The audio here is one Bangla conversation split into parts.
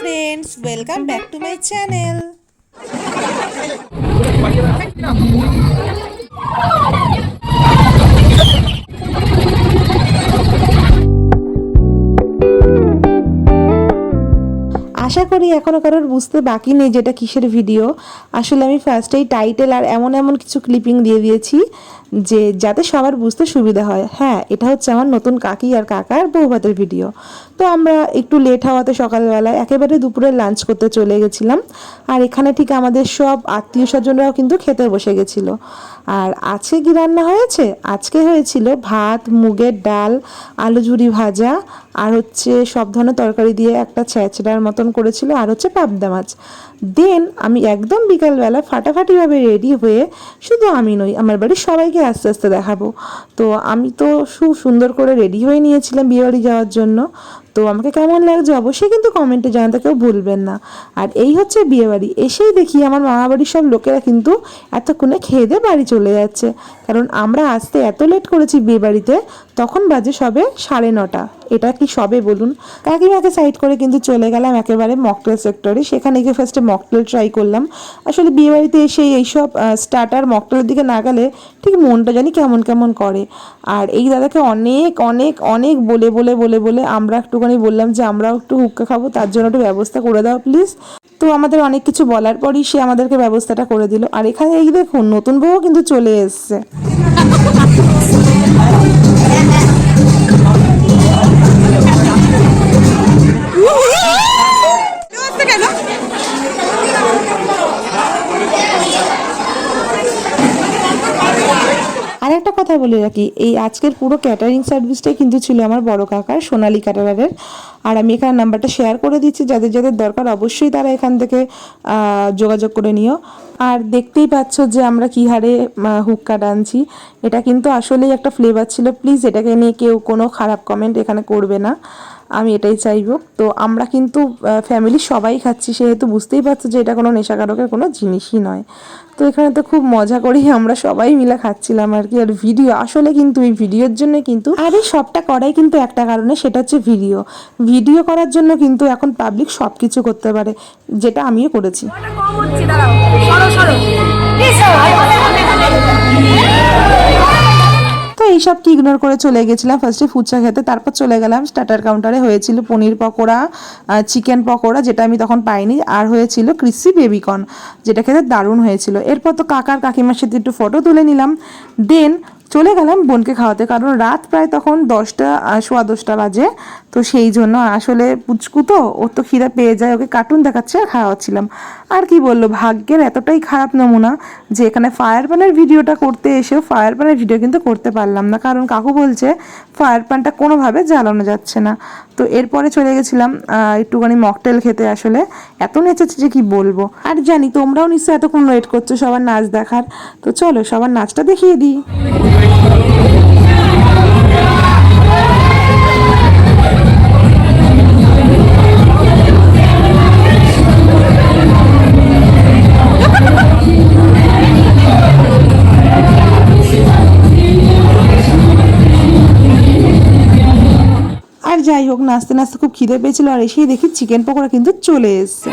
Friends welcome back to my channel আশা করি এখনও কারোর বুঝতে বাকি নেই যেটা কিসের ভিডিও আসলে আমি ফার্স্টেই টাইটেল আর এমন এমন কিছু ক্লিপিং দিয়ে দিয়েছি। যে যাতে সবার বুঝতে সুবিধা হয় হ্যাঁ এটা হচ্ছে আমার নতুন কাকি আর কাকার বৌভাতের ভিডিও তো আমরা একটু লেট হওয়াতে সকালবেলা একেবারে দুপুরে লাঞ্চ করতে চলে গেছিলাম। আর এখানে ঠিক আমাদের সব আত্মীয় স্বজনরাও কিন্তু খেতে বসে গেছিল। আর আজকে কি রান্না হয়েছে? আজকে হয়েছিল ভাত, মুগের ডাল, আলু ঝুরি ভাজা, আর হচ্ছে সব ধরনের তরকারি দিয়ে একটা ছ্যাঁচড়ার মতন করেছিল, আর হচ্ছে পাবদা মাছ। দেন আমি একদম বিকালবেলা ফাটাফাটিভাবে রেডি হয়ে শুধু আমি নই, আমার বাড়ির সবাইকে আস্তে আস্তে দেখাবো। তো আমি তো খুব সুন্দর করে রেডি হয়ে নিয়েছিলাম বিয়েবাড়ি যাওয়ার জন্য। তো আমাকে কেমন লাগছে অবশ্যই কিন্তু কমেন্টে জানাতে কেউ ভুলবেন না। আর এই হচ্ছে বিয়েবাড়ি, এসেই দেখি আমার মামা বাড়ির সব লোকেরা কিন্তু এতক্ষণে খেয়ে দিয়ে বাড়ি চলে যাচ্ছে। কারণ আমরা আসতে এত লেট করেছি বিয়েবাড়িতে, তখন বাজে সবে সাড়ে নটা। এটা কি সবে বলুন? কাকিমাকে সাইড করে কিন্তু চলে গেলাম একেবারে মকটেল সেক্টরে সেখানে গিয়ে ফার্স্টে মকটেল ট্রাই করলাম। আসলে বিয়েবাড়িতে এসে এইসব স্টার্টার মকটেলের দিকে না গেলে ঠিক মনটা জানি কেমন কেমন করে। আর এই দাদাকে অনেক অনেক অনেক বলে বলে বলে বলে আমরা একটুখানি বললাম যে আমরাও একটু হুক্কা খাব, তার জন্য একটু ব্যবস্থা করে দাও প্লিজ তো আমাদের অনেক কিছু বলার পরই সে আমাদেরকে ব্যবস্থাটা করে দিল। আর এখানে এই দেখুন, নতুন বউ কিন্তু চলে এসছে। বলে রাখি। এই আজকের পুরো ক্যাটারিং সার্ভিসটাই কিন্তু ছিল আমার বড় কাকার সোনালি ক্যাটারারের আর আমি এখানে নাম্বারটা শেয়ার করে দিচ্ছি, যাদের যাদের দরকার অবশ্যই তারা এখান থেকে যোগাযোগ করে নিও। আর দেখতেই পাচ্ছ যে আমরা কি হারে হুক্কা টানছি। এটা কিন্তু আসলেই একটা ফ্লেভার ছিল। প্লিজ এটাকে নিয়ে কেউ কোনো খারাপ কমেন্ট এখানে করবে না। আমি এটাই চাইব। তো আমরা কিন্তু ফ্যামিলি সবাই খাচ্ছি, সেহেতু বুঝতেই পারছ যে এটা কোনো নেশাকারকের কোনো জিনিসই নয়। তো এখানে তো খুব মজা করেই আমরা সবাই মিলে খাচ্ছিলাম আর কি। আর ভিডিও আসলে কিন্তু এই ভিডিওর জন্য কিন্তু, আর এই সবটা করাই কিন্তু একটা কারণে, সেটা হচ্ছে ভিডিও ভিডিও করার জন্য কিন্তু এখন পাবলিক সব কিছু করতে পারে, যেটা আমিও করেছি। তো এইসব কি ইগনোর করে চলে গেছিলাম ফার্স্টে ফুচকা খেতে, তারপর চলে গেলাম স্টার্টার কাউন্টারে হয়েছিল পনির পকোড়া চিকেন পকোড়া, যেটা আমি তখন পাইনি, আর হয়েছিল ক্রিসপি বেবিকর্ন যেটা খেতে দারুণ হয়েছিল। এরপর তো কাকার কাকিমার সাথে একটু ফটো তুলে নিলাম দেন চলে গেলাম বোনকে খাওয়াতে, কারণ রাত প্রায় তখন দশটা সোয়া দশটা বাজে। তো সেই জন্য আসলে পুচকু তো, ওর তো খিদা পেয়ে যায়, ওকে কার্টুন দেখাচ্ছে আর খাওয়াচ্ছিলাম। আর কি বলল ভাগ্যের এতটাই খারাপ নমুনা যে এখানে ফায়ার প্যানের ভিডিওটা করতে এসেও ফায়ার প্যানের ভিডিও কিন্তু করতে পারলাম না। কারণ কাকু বলছে ফায়ার প্যানটা কোনোভাবে জ্বালানো যাচ্ছে না। তো এরপরে চলে গেছিলাম একটুখানি মকটেল খেতে আসলে। এত নেচেছে যে কি বলব। আর জানি, তোমরাও নিশ্চয়ই এতক্ষণ ওয়েট করছ সবার নাচ দেখার। তো চলো, সবার নাচটা দেখিয়ে দিই। যাই হোক, নাচতে নাচতে খুব খিদে পেয়েছিল আর এসেই দেখি চিকেন পকোড়া কিন্তু চলে এসছে।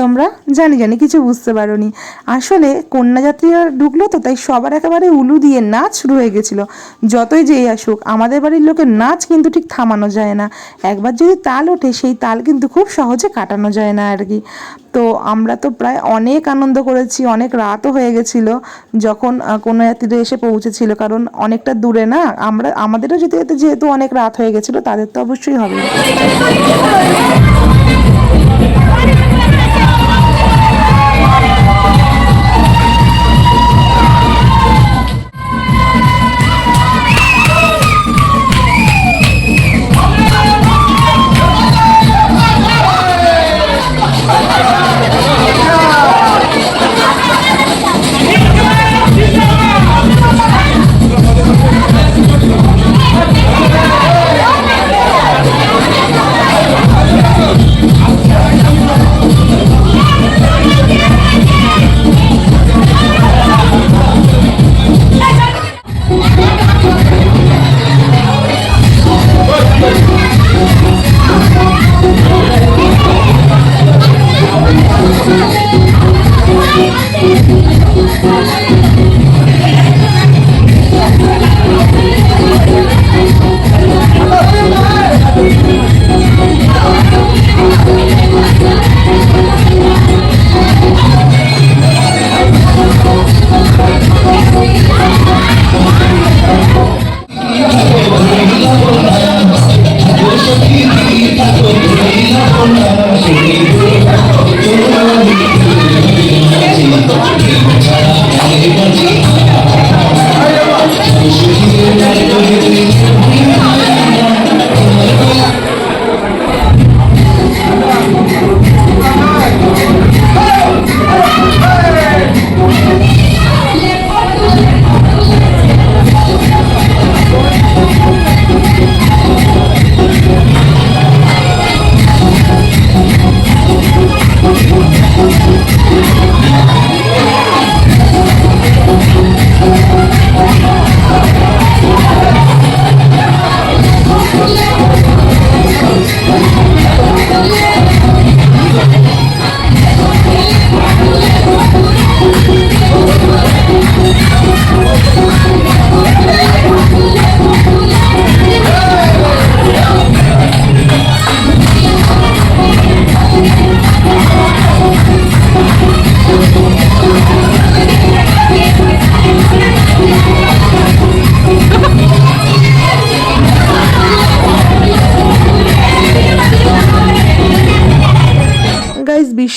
তোমরা জানি জানি, কিছু বুঝতে পারোনি। আসলে কন্যাযাত্রীরা ঢুকলো তো, তাই সবার একেবারে উলু দিয়ে নাচ শুরু হয়ে গেছিল। যতই যেই আসুক, আমাদের বাড়ির লোকের নাচ কিন্তু ঠিক থামানো যায় না। একবার যদি তাল ওঠে, সেই তাল কিন্তু খুব সহজে কাটানো যায় না আর কি। তো আমরা তো প্রায় অনেক আনন্দ করেছি, অনেক রাতও হয়ে গেছিল যখন কোনো যাত্রীরা এসে পৌঁছেছিল। কারণ অনেকটা দূরে না, আমরা, আমাদেরও যেতে যেতে যেহেতু অনেক রাত হয়ে গেছিল, তাদের তো অবশ্যই হবে।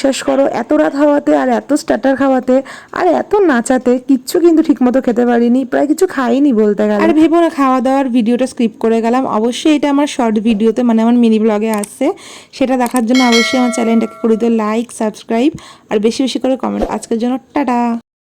বিশ্বাস করো, এত রাত খাওয়াতে আর এত স্টার্টার খাওয়াতে আর এত নাচাতে কিচ্ছু কিন্তু ঠিকমতো খেতে পারিনি, প্রায় কিছু খাইনি বলতে গেলে। আর ভেবো না খাওয়া দাওয়ার ভিডিওটা স্ক্রিপ্ট করে গেলাম। অবশ্যই এটা আমার শর্ট ভিডিওতে মানে আমার মিনি ব্লগে আসছে। সেটা দেখার জন্য অবশ্যই আমার চ্যানেলটাকে করে দিও লাইক সাবস্ক্রাইব আর বেশি বেশি করে কমেন্ট আজকের জন্য টাটা।